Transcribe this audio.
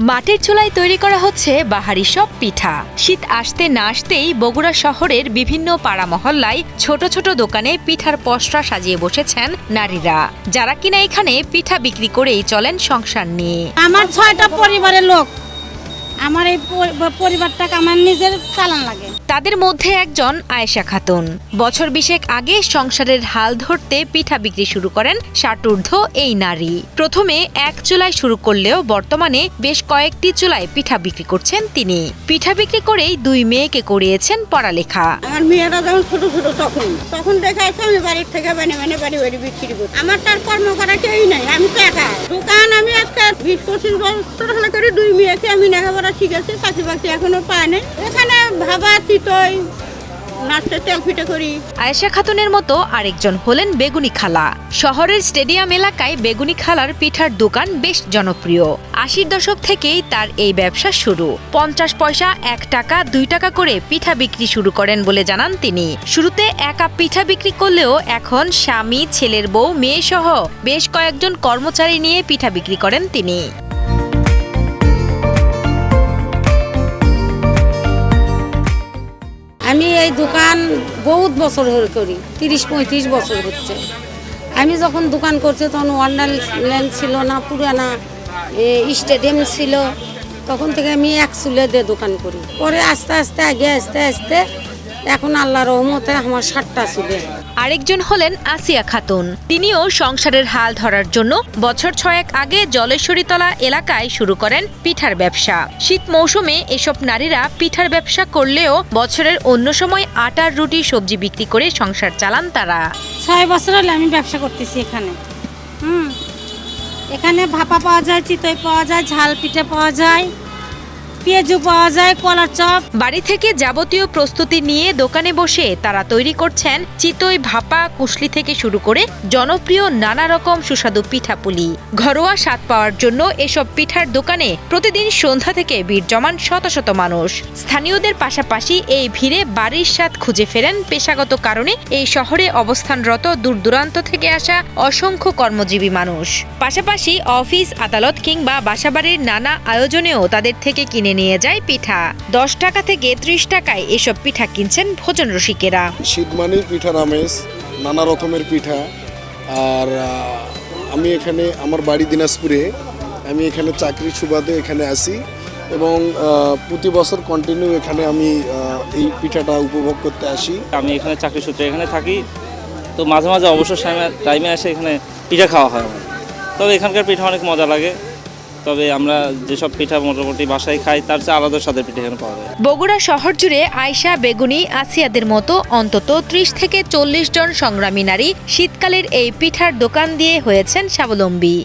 মাটির চুলায় তৈরি করা হচ্ছে বাহারি সব পিঠা। শীত আসতে না আসতেই বগুড়া শহরের বিভিন্ন পাড়া মহল্লায় ছোট ছোট দোকানে পিঠার পসরা সাজিয়ে বসেছেন নারীরা। যারা কিনা এখানে পিঠা বিক্রি করেই চলেন সংসার নিয়ে। আমার ছয়টা পরিবারের লোক। আমার এই পরি- পরিবারটাকে আমার নিজের চালান লাগে। তাদের মধ্যে একজন আয়েশা খাতুন। বছর বিশেক আগে সংসারের হাল ধরতে পিঠা বিক্রি শুরু করেন ষাটূর্ধ্ব এই নারী। প্রথমে এক চুলায় শুরু করলেও বর্তমানে বেশ কয়েকটি চুলায় পিঠা বিক্রি করছেন তিনি। পিঠা বিক্রি করেই দুই মেয়েকে করিয়েছেন পড়ালেখা। আমার মেয়েরা যখন ছোট ছোট তখন তখন দেখাইছে আমি বাড়ির থেকে বানি বানি বাড়ি বাড়ি বিক্রি করি। আমার তার কর্ম করা কেউই নাই, আমি তো একা দোকান আমি আজকে বিশ পঁচিশ বছর হলে করে দুই মেয়েকে আমি লেখাপড়া শিখেছি চাকরি বাকরি এখনও পায় নাই। এখানে ভাবা চিতই আয়েশা খাতুনের মতো আরেকজন হলেন বেগুনি খালা। শহরের স্টেডিয়াম এলাকায় বেগুনি খালার পিঠার দোকান বেশ জনপ্রিয়। আশির দশক থেকেই তার এই ব্যবসা শুরু। পঞ্চাশ পয়সা, এক টাকা, দুই টাকা করে পিঠা বিক্রি শুরু করেন বলে জানান তিনি। শুরুতে একা পিঠা বিক্রি করলেও এখন স্বামী, ছেলের বউ মেয়ে সহ বেশ কয়েকজন কর্মচারী নিয়ে পিঠা বিক্রি করেন তিনি। আমি এই দোকান বহুত বছর করি, তিরিশ পঁয়ত্রিশ বছর হচ্ছে। আমি যখন দোকান করছি তখন ওয়ান্ডারল্যান্ড ছিল না, পুরানা স্টেডিয়াম ছিল। তখন থেকে আমি এক চুলে দিয়ে দোকান করি। পরে আস্তে আস্তে, আগে আস্তে আস্তে এখন আল্লাহ রহমতে আমার ষাটটা চুলে আরেকজন হলেন আসিয়া খাতুন। তিনিও সংসারের হাল ধরার জন্য বছর ছয়েক আগে জলেশ্বরীতলা এলাকায় শুরু করেন পিঠার ব্যবসা। শীত মৌসুমে এসব নারীরা পিঠার ব্যবসা করলেও বছরের অন্য সময় আটার রুটি সবজি বিক্রি করে সংসার চালান তারা। ছয় বছর হলে আমি ব্যবসা করতেছি এখানে। হুম। এখানে ভাপা পাওয়া যায় চিতই পাওয়া যায় ঝাল পিঠে পাওয়া যায়। পেঁয়াজু পাওয়া যায়, কলার চপ। বাড়ি থেকে যাবতীয় প্রস্তুতি নিয়ে দোকানে বসে তারা তৈরি করছেন চিতই ভাপা কুশলি থেকে শুরু করে জনপ্রিয় নানা রকম সুস্বাদু পিঠাপুলি। ঘরোয়া স্বাদ পাওয়ার জন্য এসব পিঠার দোকানে প্রতিদিন সন্ধ্যা থেকে ভিড় জমান শত শত মানুষ। স্থানীয়দের পাশাপাশি এই ভিড়ে বাড়ির স্বাদ খুঁজে ফেরেন পেশাগত কারণে এই শহরে অবস্থানরত দূর দূরান্ত থেকে আসা অসংখ্য কর্মজীবী মানুষ। পাশাপাশি অফিস, আদালত কিংবা বাসাবাড়ির নানা আয়োজনেও তাদের থেকে কিনে নিয়ে যায় পিঠা। দশ টাকা থেকে ত্রিশ টাকায় এসব পিঠা কিনছেন ভোজন রসিকেরা। শীত মানেই পিঠার আমেজ নানা রকমের পিঠা। আর আমি এখানে আমার বাড়ি দিনাজপুরে আমি এখানে চাকরি সুবাদে এখানে আসি এবং প্রতি বছর কন্টিনিউ এখানে আমি এই পিঠাটা উপভোগ করতে আসি। আমি এখানে চাকরি সূত্রে এখানে থাকি তো মাঝে মাঝে অবসর সময় টাইমে এসে এখানে পিঠা খাওয়া হয় আমার। তবে এখানকার পিঠা অনেক মজা লাগে। তবে আমরা যেসব পিঠা মোটামুটি বাসায় খাই, তার চেয়ে আলাদা স্বাদের পিঠা এখানে পাওয়া যায়। বগুড়া শহর জুড়ে আয়শা, বেগুনি, আসিয়াদের মতো অন্তত ত্রিশ থেকে চল্লিশ জন সংগ্রামী নারী শীতকালের এই পিঠার দোকান দিয়ে হয়েছেন স্বাবলম্বী।